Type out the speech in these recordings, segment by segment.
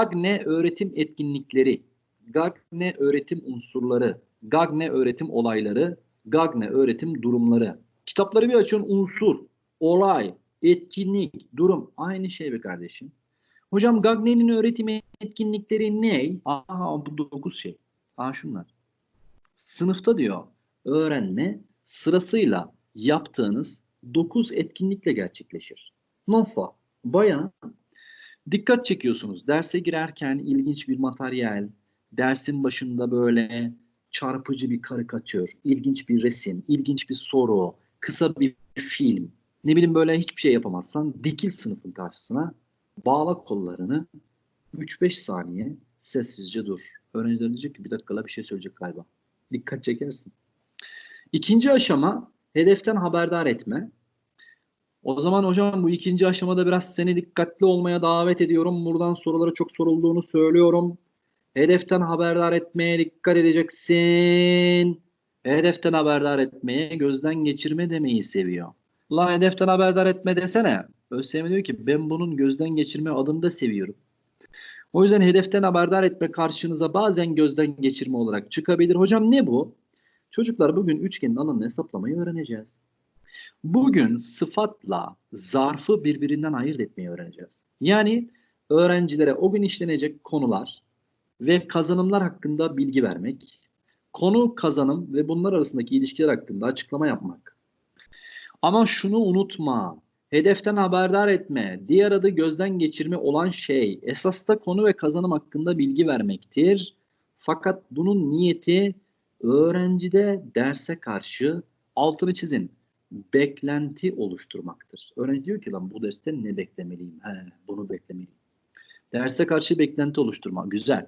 GAGNE öğretim etkinlikleri, GAGNE öğretim unsurları, GAGNE öğretim olayları, GAGNE öğretim durumları. Kitapları bir açıyorsun unsur, olay, etkinlik, durum. Aynı şey be kardeşim. Hocam GAGNE'nin öğretim etkinlikleri ne? Aha bu dokuz şey. Aha şunlar. Sınıfta diyor öğrenme sırasıyla yaptığınız 9 etkinlikle gerçekleşir. Nofa, bayağı dikkat çekiyorsunuz. Derse girerken ilginç bir materyal, dersin başında böyle çarpıcı bir karikatür, ilginç bir resim, ilginç bir soru, kısa bir film. Ne bileyim böyle hiçbir şey yapamazsan dikil sınıfın karşısına, bağla kollarını 3-5 saniye sessizce dur. Öğrenciler diyecek ki bir dakikala bir şey söyleyecek galiba. Dikkat çekersin. İkinci aşama hedeften haberdar etme. O zaman hocam bu ikinci aşamada biraz seni dikkatli olmaya davet ediyorum. Buradan soruları çok sorulduğunu söylüyorum. Hedeften haberdar etmeye dikkat edeceksin. Hedeften haberdar etmeye gözden geçirme demeyi seviyor. Lan hedeften haberdar etme desene. ÖSYM diyor ki ben bunun gözden geçirme adını da seviyorum. O yüzden hedeften haberdar etme karşınıza bazen gözden geçirme olarak çıkabilir. Hocam ne bu? Çocuklar bugün üçgenin alanını hesaplamayı öğreneceğiz. Bugün sıfatla zarfı birbirinden ayırt etmeyi öğreneceğiz. Yani öğrencilere o gün işlenecek konular ve kazanımlar hakkında bilgi vermek, konu kazanım ve bunlar arasındaki ilişkiler hakkında açıklama yapmak. Ama şunu unutma, hedeften haberdar etme, diğer adı gözden geçirme olan şey esasta konu ve kazanım hakkında bilgi vermektir. Fakat bunun niyeti öğrencide derse karşı altını çizin beklenti oluşturmaktır. Öğrenci diyor ki lan bu derste ne beklemeliyim? He, bunu beklemeliyim. Derse karşı beklenti oluşturma. Güzel.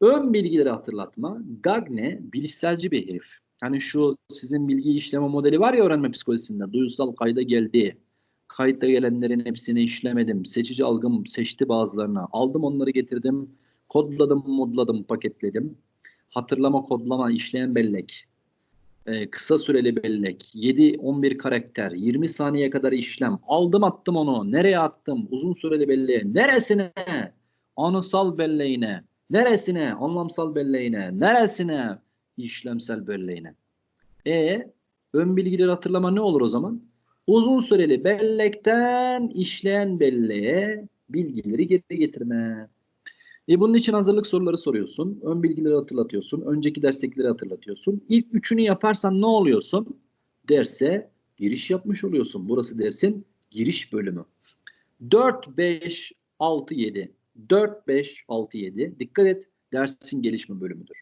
Ön bilgileri hatırlatma. Gagne bilişselci bir herif. Hani şu sizin bilgi işleme modeli var ya öğrenme psikolojisinde. Duyusal kayda geldi. Kayıtta gelenlerin hepsini işlemedim. Seçici algım seçti bazılarını. Aldım onları getirdim. Kodladım, modladım, paketledim. Hatırlama, kodlama, işleyen bellek. Ee, kısa süreli bellek, 7-11 karakter, 20 saniye kadar işlem. Aldım attım onu. Nereye attım? Uzun süreli belleğe. Neresine? Anısal belleğine. Neresine? Anlamsal belleğine. Neresine? İşlemsel belleğine. E ön bilgileri hatırlama ne olur o zaman? Uzun süreli bellekten işleyen belleğe bilgileri geri getirme. E bunun için hazırlık soruları soruyorsun. Ön bilgileri hatırlatıyorsun. Önceki derstekileri hatırlatıyorsun. İlk üçünü yaparsan ne oluyorsun? Derse giriş yapmış oluyorsun. Burası dersin giriş bölümü. 4, 5, 6, 7. 4, 5, 6, 7. Dikkat et dersin gelişme bölümüdür.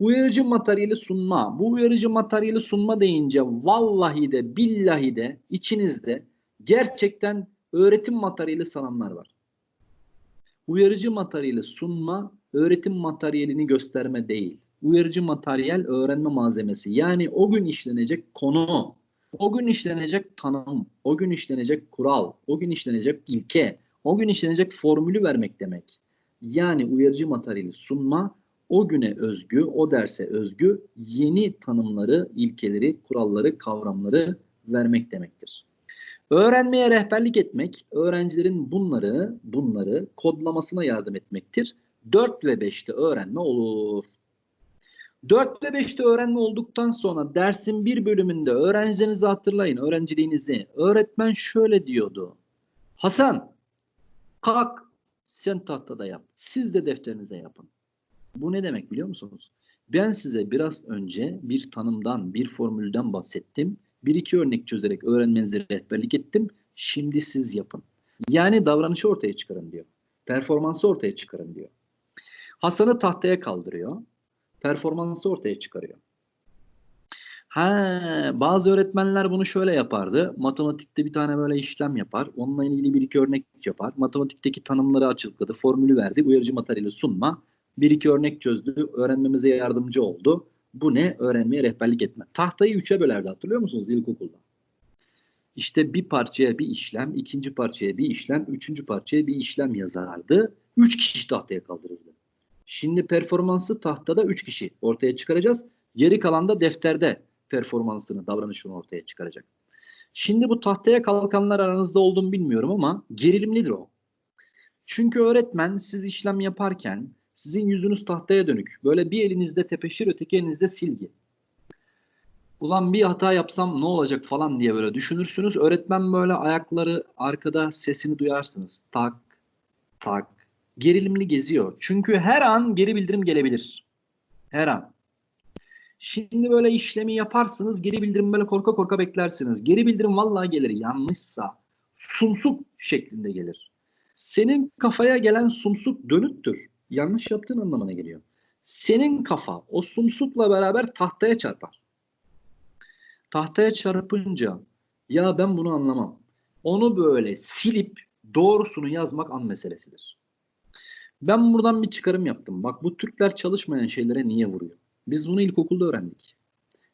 Uyarıcı materyali sunma. Bu uyarıcı materyali sunma deyince vallahi de billahi de içinizde gerçekten öğretim materyali sananlar var. Uyarıcı materyali sunma, öğretim materyalini gösterme değil. Uyarıcı materyal öğrenme malzemesi. Yani o gün işlenecek konu, o gün işlenecek tanım, o gün işlenecek kural, o gün işlenecek ilke, o gün işlenecek formülü vermek demek. Yani uyarıcı materyali sunma, o güne özgü, o derse özgü yeni tanımları, ilkeleri, kuralları, kavramları vermek demektir. Öğrenmeye rehberlik etmek, öğrencilerin bunları, bunları kodlamasına yardım etmektir. 4 ve 5'te öğrenme olur. 4 ve 5'te öğrenme olduktan sonra dersin bir bölümünde öğrencilerinizi hatırlayın, öğrenciliğinizi. Öğretmen şöyle diyordu. Hasan, kalk sen tahtada yap. Siz de defterinize yapın. Bu ne demek biliyor musunuz? Ben size biraz önce bir tanımdan, bir formülden bahsettim. Bir iki örnek çözerek öğrenmenize rehberlik ettim. Şimdi siz yapın. Yani davranışı ortaya çıkarın diyor. Performansı ortaya çıkarın diyor. Hasan'ı tahtaya kaldırıyor. Performansı ortaya çıkarıyor. Ha, bazı öğretmenler bunu şöyle yapardı. Matematikte bir tane böyle işlem yapar. Onunla ilgili bir iki örnek yapar. Matematikteki tanımları açıkladı. Formülü verdi. Uyarıcı materyali sunma. Bir iki örnek çözdü. Öğrenmemize yardımcı oldu. Bu ne? Öğrenmeye rehberlik etme. Tahtayı üçe bölerdi hatırlıyor musunuz ilkokulda? İşte bir parçaya bir işlem, ikinci parçaya bir işlem, üçüncü parçaya bir işlem yazardı. Üç kişi tahtaya kaldırırdı. Şimdi performansı tahtada üç kişi ortaya çıkaracağız. Geri kalan da defterde performansını, davranışını ortaya çıkaracak. Şimdi bu tahtaya kalkanlar aranızda olduğunu bilmiyorum ama gerilimlidir o. Çünkü öğretmen siz işlem yaparken sizin yüzünüz tahtaya dönük. Böyle bir elinizde tepeşir öteki elinizde silgi. Ulan bir hata yapsam ne olacak falan diye böyle düşünürsünüz. Öğretmen böyle ayakları arkada sesini duyarsınız. Tak tak gerilimli geziyor. Çünkü her an geri bildirim gelebilir. Her an. Şimdi böyle işlemi yaparsınız. Geri bildirim böyle korka korka beklersiniz. Geri bildirim vallahi gelir. Yanlışsa sumsuk şeklinde gelir. Senin kafaya gelen sumsuk dönüktür. Yanlış yaptığın anlamına geliyor. Senin kafa o sumsukla beraber tahtaya çarpar. Tahtaya çarpınca ya ben bunu anlamam. Onu böyle silip doğrusunu yazmak an meselesidir. Ben buradan bir çıkarım yaptım. Bak bu Türkler çalışmayan şeylere niye vuruyor? Biz bunu ilkokulda öğrendik.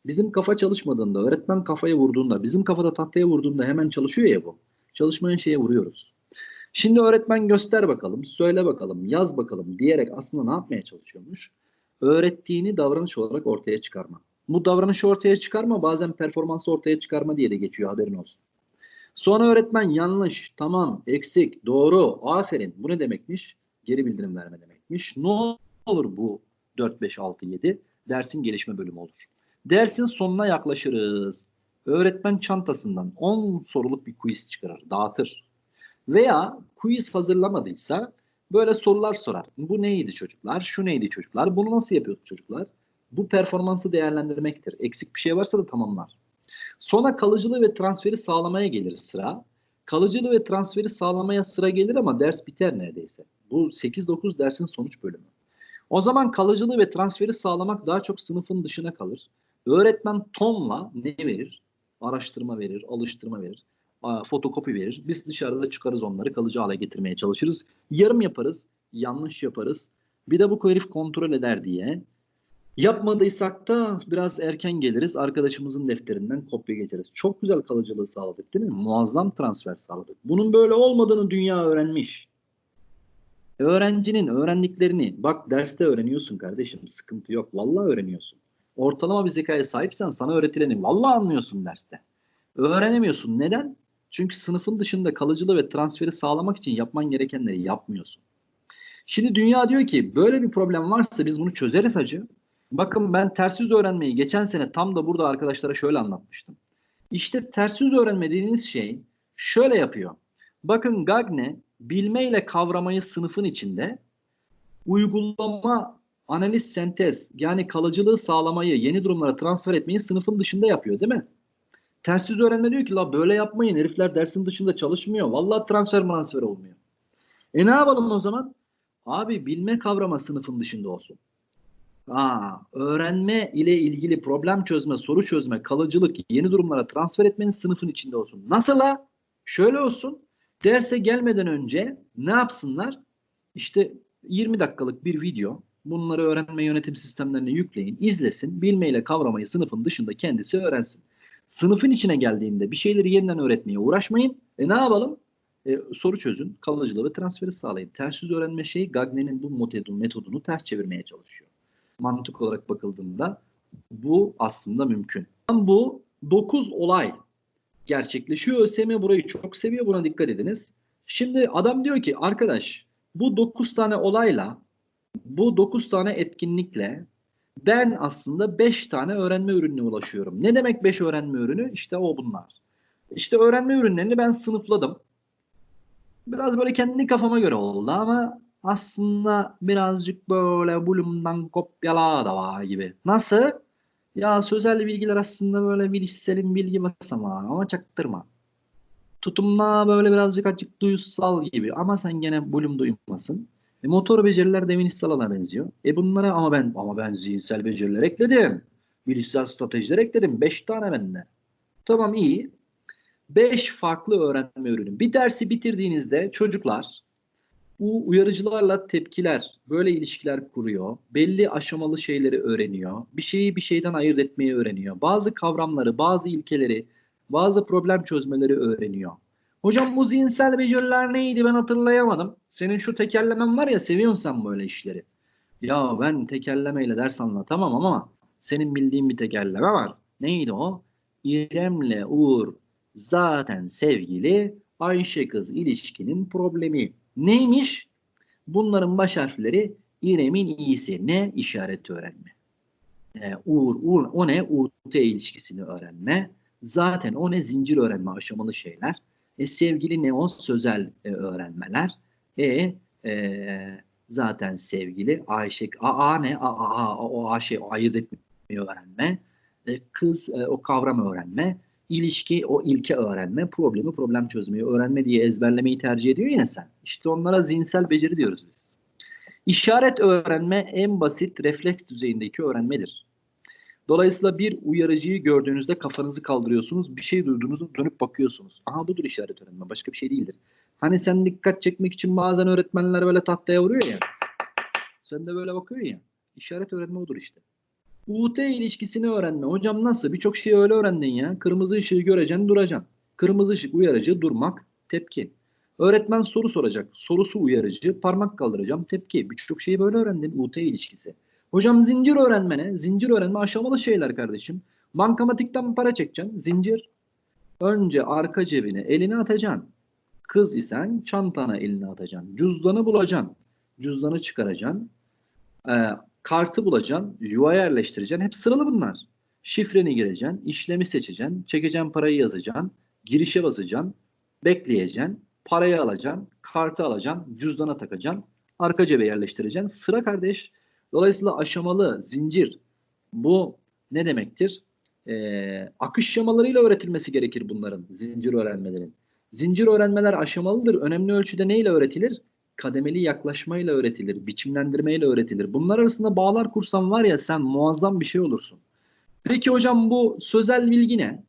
Bizim kafa çalışmadığında, öğretmen kafaya vurduğunda, bizim kafada tahtaya vurduğunda hemen çalışıyor ya bu. Çalışmayan şeye vuruyoruz. Şimdi öğretmen göster bakalım, söyle bakalım, yaz bakalım diyerek aslında ne yapmaya çalışıyormuş? Öğrettiğini davranış olarak ortaya çıkarma. Bu davranışı ortaya çıkarma bazen performansı ortaya çıkarma diye de geçiyor haberin olsun. Sonra öğretmen yanlış, tamam, eksik, doğru, aferin. Bu ne demekmiş? Geri bildirim verme demekmiş. Ne olur bu 4, 5, 6, 7? Dersin gelişme bölümü olur. Dersin sonuna yaklaşırız. Öğretmen çantasından 10 soruluk bir quiz çıkarır, dağıtır. Veya quiz hazırlamadıysa böyle sorular sorar. Bu neydi çocuklar? Şu neydi çocuklar? Bunu nasıl yapıyordu çocuklar? Bu performansı değerlendirmektir. Eksik bir şey varsa da tamamlar. Sonra kalıcılığı ve transferi sağlamaya gelir sıra. Kalıcılığı ve transferi sağlamaya sıra gelir ama ders biter neredeyse. Bu 8-9 dersin sonuç bölümü. O zaman kalıcılığı ve transferi sağlamak daha çok sınıfın dışına kalır. Öğretmen tonla ne verir? Araştırma verir, alıştırma verir, fotokopi verir. Biz dışarıda çıkarız onları kalıcı hale getirmeye çalışırız. Yarım yaparız, yanlış yaparız. Bir de bu herif kontrol eder diye. Yapmadıysak da biraz erken geliriz. Arkadaşımızın defterinden kopya geçeriz. Çok güzel kalıcılığı sağladık değil mi? Muazzam transfer sağladık. Bunun böyle olmadığını dünya öğrenmiş. Öğrencinin öğrendiklerini bak derste öğreniyorsun kardeşim. Sıkıntı yok. Vallahi öğreniyorsun. Ortalama bir zekaya sahipsen sana öğretileni vallahi anlıyorsun derste. Öğrenemiyorsun. Neden? Çünkü sınıfın dışında kalıcılığı ve transferi sağlamak için yapman gerekenleri yapmıyorsun. Şimdi dünya diyor ki böyle bir problem varsa biz bunu çözeriz hacı. Bakın ben ters yüz öğrenmeyi geçen sene tam da burada arkadaşlara şöyle anlatmıştım. İşte ters yüz öğrenme şey şöyle yapıyor. Bakın Gagne bilme ile kavramayı sınıfın içinde uygulama, analiz, sentez yani kalıcılığı sağlamayı, yeni durumlara transfer etmeyi sınıfın dışında yapıyor değil mi? Ters yüz öğrenme diyor ki la böyle yapmayın herifler dersin dışında çalışmıyor. Vallahi transfer transfer olmuyor. E ne yapalım o zaman? Abi bilme kavrama sınıfın dışında olsun. Aa, öğrenme ile ilgili problem çözme, soru çözme, kalıcılık, yeni durumlara transfer etmenin sınıfın içinde olsun. Nasıl la? Şöyle olsun. Derse gelmeden önce ne yapsınlar? İşte 20 dakikalık bir video. Bunları öğrenme yönetim sistemlerine yükleyin, izlesin, bilmeyle kavramayı sınıfın dışında kendisi öğrensin. Sınıfın içine geldiğinde bir şeyleri yeniden öğretmeye uğraşmayın. E ne yapalım? E, soru çözün, kalıcılığı ve transferi sağlayın. Ters yüz öğrenme şeyi Gagne'nin bu metodunu ters çevirmeye çalışıyor. Mantık olarak bakıldığında bu aslında mümkün. Bu 9 olay gerçekleşiyor. ÖSYM burayı çok seviyor. Buna dikkat ediniz. Şimdi adam diyor ki arkadaş bu 9 tane olayla bu 9 tane etkinlikle ben aslında 5 tane öğrenme ürününe ulaşıyorum. Ne demek 5 öğrenme ürünü? İşte o bunlar. İşte öğrenme ürünlerini ben sınıfladım. Biraz böyle kendi kafama göre oldu ama aslında birazcık böyle bulumdan kopyala da var gibi. Nasıl? Ya sözel bilgiler aslında böyle bilişselin bilgi basamağı ama çaktırma. Tutumla böyle birazcık açık duysal gibi ama sen gene bulum duymasın. E, motor beceriler de alana benziyor. E bunlara ama ben ama ben zihinsel beceriler ekledim. Bilişsel stratejiler ekledim. Beş tane bende. Tamam iyi. Beş farklı öğrenme ürünü. Bir dersi bitirdiğinizde çocuklar bu uyarıcılarla tepkiler, böyle ilişkiler kuruyor. Belli aşamalı şeyleri öğreniyor. Bir şeyi bir şeyden ayırt etmeyi öğreniyor. Bazı kavramları, bazı ilkeleri, bazı problem çözmeleri öğreniyor. Hocam bu zihinsel beceriler neydi ben hatırlayamadım. Senin şu tekerlemen var ya seviyorsun sen böyle işleri. Ya ben tekerlemeyle ders anlatamam ama senin bildiğin bir tekerleme var. Neydi o? İrem'le Uğur zaten sevgili Ayşe kız ilişkinin problemi. Neymiş? Bunların baş harfleri İrem'in iyisi. Ne? İşaret öğrenme. Ee, uğur, uğur, o ne? UT ilişkisini öğrenme. Zaten o ne? Zincir öğrenme aşamalı şeyler. E, sevgili ne? O sözel e, öğrenmeler. E, e, zaten sevgili Ayşe, a, a ne? A, a, a, o a şey, ayırt etmeyi öğrenme. E, kız e, o kavram öğrenme. İlişki o ilke öğrenme. Problemi problem çözmeyi öğrenme diye ezberlemeyi tercih ediyor ya sen. İşte onlara zihinsel beceri diyoruz biz. İşaret öğrenme en basit refleks düzeyindeki öğrenmedir. Dolayısıyla bir uyarıcıyı gördüğünüzde kafanızı kaldırıyorsunuz. Bir şey duyduğunuzda dönüp bakıyorsunuz. Aha budur işaret öğrenme. Başka bir şey değildir. Hani sen dikkat çekmek için bazen öğretmenler böyle tahtaya vuruyor ya. Sen de böyle bakıyorsun ya. İşaret öğrenme odur işte. UT ilişkisini öğrenme. Hocam nasıl? Birçok şeyi öyle öğrendin ya. Kırmızı ışığı göreceksin duracaksın. Kırmızı ışık uyarıcı durmak tepki. Öğretmen soru soracak. Sorusu uyarıcı. Parmak kaldıracağım tepki. Birçok şeyi böyle öğrendin UT ilişkisi. Hocam zincir öğrenme ne? Zincir öğrenme aşamalı şeyler kardeşim. Bankamatikten para çekeceksin. Zincir. Önce arka cebine elini atacaksın. Kız isen çantana elini atacaksın. Cüzdanı bulacaksın. Cüzdanı çıkaracaksın. Ee, kartı bulacaksın. Yuva yerleştireceksin. Hep sıralı bunlar. Şifreni gireceksin. işlemi seçeceksin. Çekeceğin parayı yazacaksın. Girişe basacaksın. Bekleyeceksin. Parayı alacaksın. Kartı alacaksın. Cüzdana takacaksın. Arka cebe yerleştireceksin. Sıra kardeş. Dolayısıyla aşamalı, zincir. Bu ne demektir? Ee, akış şemalarıyla öğretilmesi gerekir bunların. Zincir öğrenmelerin. Zincir öğrenmeler aşamalıdır. Önemli ölçüde neyle öğretilir? Kademeli yaklaşmayla öğretilir. Biçimlendirmeyle öğretilir. Bunlar arasında bağlar kursan var ya sen muazzam bir şey olursun. Peki hocam bu sözel bilgi ne?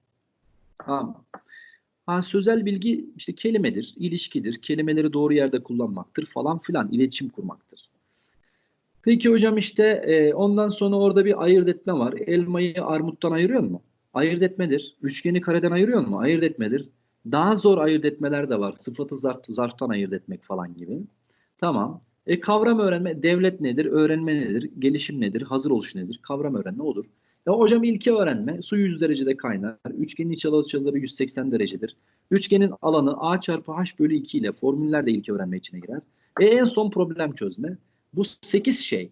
Ha, ha, sözel bilgi işte kelimedir, ilişkidir, kelimeleri doğru yerde kullanmaktır falan filan, iletişim kurmaktır. Peki hocam işte e, ondan sonra orada bir ayırt etme var. Elmayı armuttan ayırıyor mu? Ayırt etmedir. Üçgeni kareden ayırıyor mu? Ayırt etmedir. Daha zor ayırt etmeler de var. Sıfatı zarf, zarftan ayırt etmek falan gibi. Tamam. E, kavram öğrenme, devlet nedir, öğrenme nedir, gelişim nedir, hazır oluş nedir, kavram öğrenme odur. Ya hocam ilke öğrenme, su 100 derecede kaynar, üçgenin iç açıları 180 derecedir. Üçgenin alanı a çarpı h bölü 2 ile formüller de ilke öğrenme içine girer. E en son problem çözme. Bu 8 şey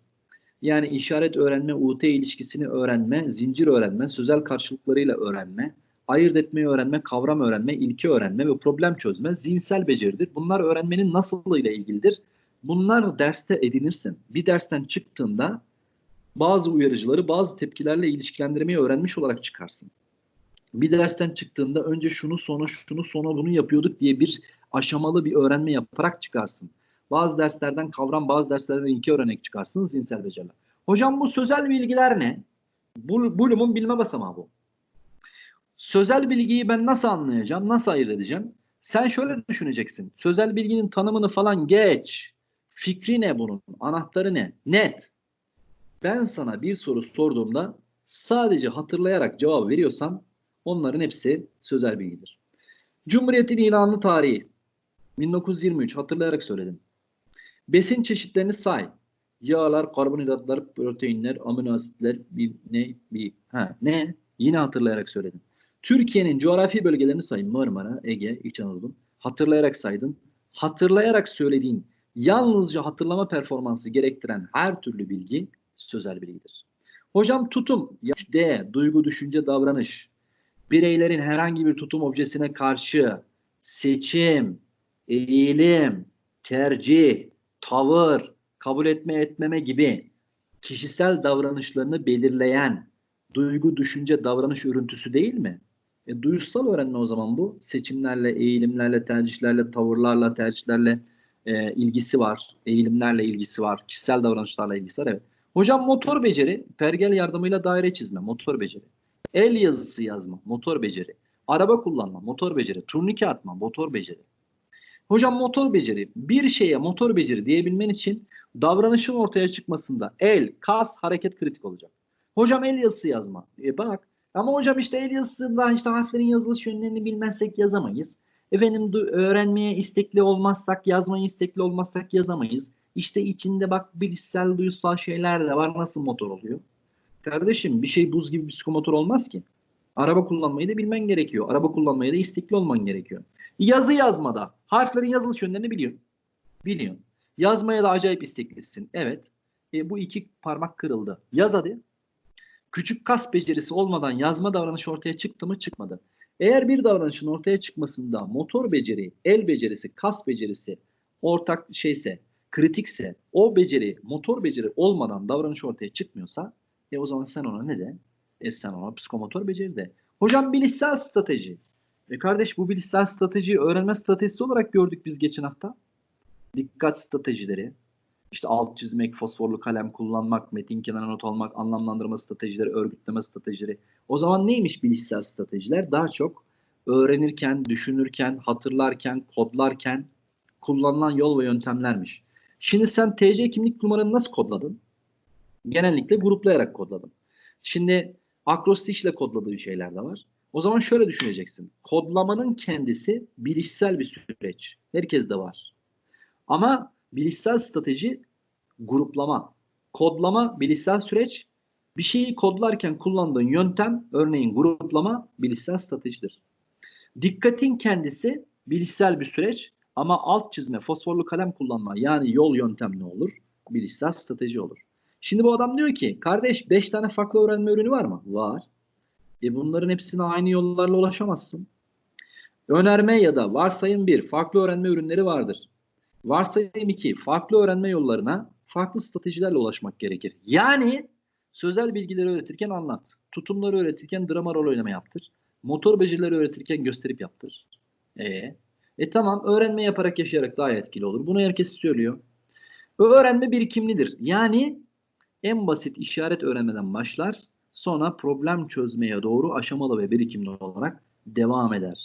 yani işaret öğrenme, UT ilişkisini öğrenme, zincir öğrenme, sözel karşılıklarıyla öğrenme, ayırt etmeyi öğrenme, kavram öğrenme, ilke öğrenme ve problem çözme zihinsel beceridir. Bunlar öğrenmenin nasıl ile ilgilidir. Bunlar derste edinirsin. Bir dersten çıktığında bazı uyarıcıları bazı tepkilerle ilişkilendirmeyi öğrenmiş olarak çıkarsın. Bir dersten çıktığında önce şunu sonra şunu sonra bunu yapıyorduk diye bir aşamalı bir öğrenme yaparak çıkarsın. Bazı derslerden kavram, bazı derslerden ilke örnek çıkarsın zihinsel beceriler. Hocam bu sözel bilgiler ne? Bloom'un bilme basamağı bu. Sözel bilgiyi ben nasıl anlayacağım, nasıl ayırt edeceğim? Sen şöyle düşüneceksin. Sözel bilginin tanımını falan geç. Fikri ne bunun? Anahtarı ne? Net. Ben sana bir soru sorduğumda sadece hatırlayarak cevap veriyorsan onların hepsi sözel bilgidir. Cumhuriyetin ilanı tarihi 1923 hatırlayarak söyledim. Besin çeşitlerini say. Yağlar, karbonhidratlar, proteinler, amino asitler, bir ne, bir ha ne? Yine hatırlayarak söyledim. Türkiye'nin coğrafi bölgelerini say. Marmara, Ege, İç Anadolu. Hatırlayarak saydın. Hatırlayarak söylediğin yalnızca hatırlama performansı gerektiren her türlü bilgi sözel bilgidir. Hocam tutum, D, duygu, düşünce, davranış. Bireylerin herhangi bir tutum objesine karşı seçim, eğilim, tercih, tavır, kabul etme etmeme gibi kişisel davranışlarını belirleyen duygu, düşünce, davranış örüntüsü değil mi? E, duyusal öğrenme o zaman bu. Seçimlerle, eğilimlerle, tercihlerle, tavırlarla, tercihlerle e, ilgisi var. Eğilimlerle ilgisi var. Kişisel davranışlarla ilgisi var. Evet. Hocam motor beceri, pergel yardımıyla daire çizme, motor beceri. El yazısı yazma, motor beceri. Araba kullanma, motor beceri. Turnike atma, motor beceri. Hocam motor beceri. Bir şeye motor beceri diyebilmen için davranışın ortaya çıkmasında el, kas, hareket kritik olacak. Hocam el yazısı yazma. E bak. Ama hocam işte el yazısında işte harflerin yazılış yönlerini bilmezsek yazamayız. Efendim öğrenmeye istekli olmazsak, yazmaya istekli olmazsak yazamayız. İşte içinde bak bilişsel, duyusal şeyler de var. Nasıl motor oluyor? Kardeşim bir şey buz gibi psikomotor olmaz ki. Araba kullanmayı da bilmen gerekiyor. Araba kullanmaya da istekli olman gerekiyor. Yazı yazmada harflerin yazılış yönlerini biliyor. Biliyorsun. Yazmaya da acayip isteklisin. Evet. E, bu iki parmak kırıldı. Yaz hadi. Küçük kas becerisi olmadan yazma davranışı ortaya çıktı mı? Çıkmadı. Eğer bir davranışın ortaya çıkmasında motor beceri, el becerisi, kas becerisi ortak şeyse, kritikse, o beceri, motor beceri olmadan davranış ortaya çıkmıyorsa e o zaman sen ona ne de? E sen ona psikomotor beceri de. Hocam bilişsel strateji. E kardeş bu bilişsel stratejiyi öğrenme stratejisi olarak gördük biz geçen hafta. Dikkat stratejileri, işte alt çizmek, fosforlu kalem kullanmak, metin kenarına not almak, anlamlandırma stratejileri, örgütleme stratejileri. O zaman neymiş bilişsel stratejiler? Daha çok öğrenirken, düşünürken, hatırlarken, kodlarken kullanılan yol ve yöntemlermiş. Şimdi sen TC kimlik numaranı nasıl kodladın? Genellikle gruplayarak kodladın. Şimdi akrostiş ile kodladığın şeyler de var. O zaman şöyle düşüneceksin. Kodlamanın kendisi bilişsel bir süreç. Herkes de var. Ama bilişsel strateji gruplama. Kodlama bilişsel süreç. Bir şeyi kodlarken kullandığın yöntem örneğin gruplama bilişsel stratejidir. Dikkatin kendisi bilişsel bir süreç ama alt çizme, fosforlu kalem kullanma yani yol yöntem ne olur? Bilişsel strateji olur. Şimdi bu adam diyor ki kardeş 5 tane farklı öğrenme ürünü var mı? Var. E bunların hepsine aynı yollarla ulaşamazsın. Önerme ya da varsayım 1 farklı öğrenme ürünleri vardır. Varsayım 2 farklı öğrenme yollarına farklı stratejilerle ulaşmak gerekir. Yani sözel bilgileri öğretirken anlat. Tutumları öğretirken drama rol oynama yaptır. Motor becerileri öğretirken gösterip yaptır. E, e tamam öğrenme yaparak yaşayarak daha etkili olur. Bunu herkes söylüyor. Öğrenme birikimlidir. Yani en basit işaret öğrenmeden başlar. Sonra problem çözmeye doğru aşamalı ve birikimli olarak devam eder.